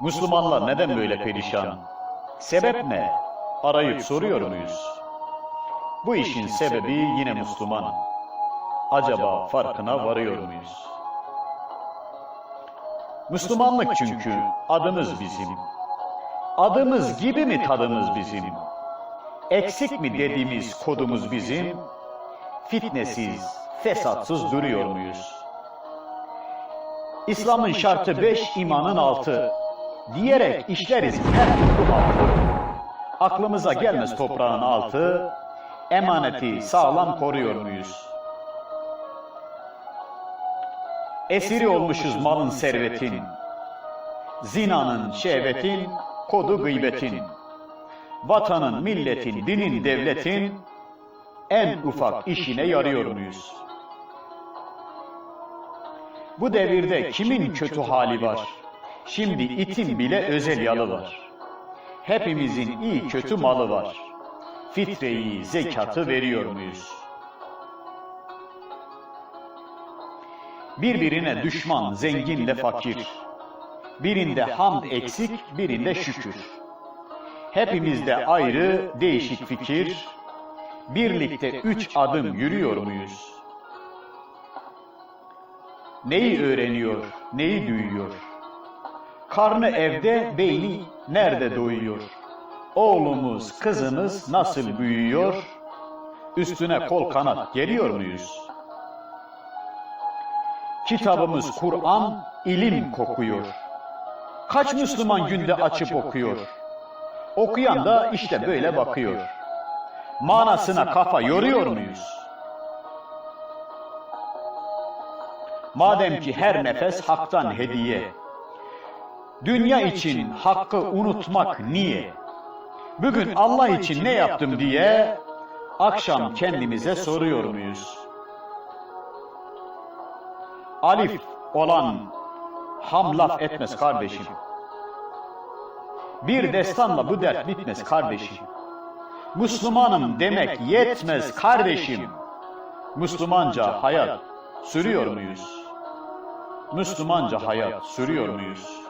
Müslümanlar neden böyle perişan? Sebep ne? Arayıp soruyor muyuz? Bu işin sebebi yine Müslüman. Acaba farkına varıyor muyuz? Müslümanlık çünkü adımız bizim. Adımız gibi mi tadımız bizim? Eksik mi dediğimiz kodumuz bizim? Fitnesiz, fesatsız duruyor muyuz? İslam'ın şartı beş, imanın altı diyerek işleriz her türlü. Aklımıza gelmez toprağın altı, emaneti sağlam koruyor muyuz? Esiri olmuşuz malın servetin, zinanın şehvetin, kodu gıybetin, vatanın, milletin, dinin, devletin en ufak işine yarıyor muyuz? Bu devirde kimin kötü hali var? Şimdi itin bile özel yalı var. Hepimizin iyi kötü malı var. Fitreyi, zekatı veriyor muyuz? Birbirine düşman, zenginle fakir. Birinde hamd eksik, birinde şükür. Hepimizde ayrı, değişik fikir. Birlikte üç adım yürüyor muyuz? Neyi öğreniyor, neyi duyuyor? Karnı evde, beyni nerede doyuyor? Oğlumuz, kızımız nasıl büyüyor? Üstüne kol kanat geliyor muyuz? Kitabımız Kur'an, ilim kokuyor. Kaç Müslüman günde açıp okuyor? Okuyan da işte böyle bakıyor. Manasına kafa yoruyor muyuz? Madem ki her nefes haktan hediye. Dünya için hakkı unutmak niye? Bugün Allah için ne yaptım diye akşam kendimize soruyor muyuz? Alif olan ham laf etmez kardeşim. Bir destanla bu dert bitmez kardeşim. Müslümanım demek yetmez kardeşim. Müslümanca hayat sürüyor muyuz? Müslümanca hayat sürüyor muyuz?